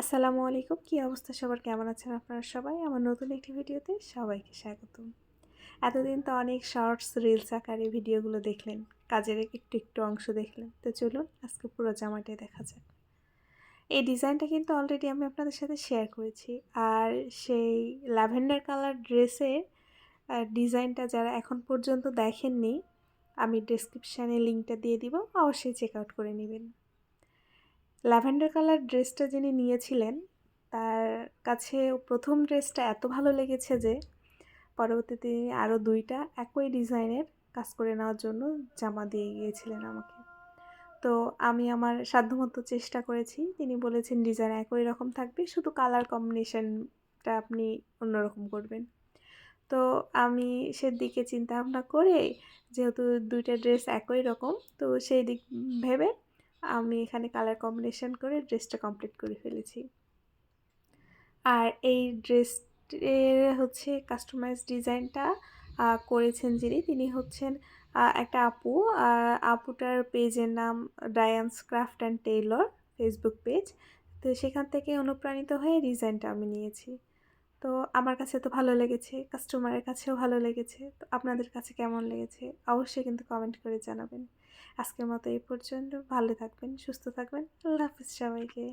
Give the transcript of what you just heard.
আসসালামু আলাইকুম। কী অবস্থা সবার? কেমন আছেন আপনারা সবাই? আমার নতুন একটি ভিডিওতে সবাইকে স্বাগতম। এতদিন তো অনেক শর্টস রিলস আকারে ভিডিওগুলো দেখলেন, কাজের একটু একটু অংশ দেখলেন। তো চলুন, আজকে পুরো জামাটাই দেখা যাক। এই ডিজাইনটা কিন্তু অলরেডি আমি আপনাদের সাথে শেয়ার করেছি। আর সেই ল্যাভেন্ডার কালার ড্রেসের ডিজাইনটা যারা এখন পর্যন্ত দেখেননি, আমি ডিসক্রিপশানে লিঙ্কটা দিয়ে দিব। অবশ্যই চেক আউট করে নেবেন। ল্যাভেন্ডার কালার ড্রেসটা যিনি নিয়েছিলেন, তার কাছে প্রথম ড্রেসটা এত ভালো লেগেছে যে, পরবর্তীতে আরও দুইটা একই ডিজাইনের কাজ করে নেওয়ার জন্য জামা দিয়ে গিয়েছিলেন আমাকে। তো আমি আমার সাধ্যমতো চেষ্টা করেছি। তিনি বলেছেন, ডিজাইন একই রকম থাকবে, শুধু কালার কম্বিনেশনটা আপনি অন্যরকম করবেন। তো আমি সেদিকে চিন্তা ভাবনা করে, যেহেতু দুইটা ড্রেস একই রকম, তো সেই দিক ভেবে আমি এখানে কালার কম্বিনেশন করে ড্রেসটা কমপ্লিট করে ফেলেছি। আর এই ড্রেসের হচ্ছে কাস্টমাইজ ডিজাইনটা করেছেন যিনি, তিনি হচ্ছেন একটা আপু। আপুটার পেজের নাম ডায়ান্স craft and tailor Facebook page তো সেখান থেকে অনুপ্রাণিত হয়ে ডিজাইনটা আমি নিয়েছি। তো আমার কাছে তো ভালো লেগেছে কাস্টমারের কাছেও ভালো লেগেছে। তো আপনাদের কাছে কেমন লেগেছে? অবশ্যই কিন্তু কমেন্ট করে জানাবেন। আজকের মতো এই পর্যন্ত। ভালো থাকবেন, সুস্থ থাকবেন। আল্লাহ হাফিজ সবাইকে।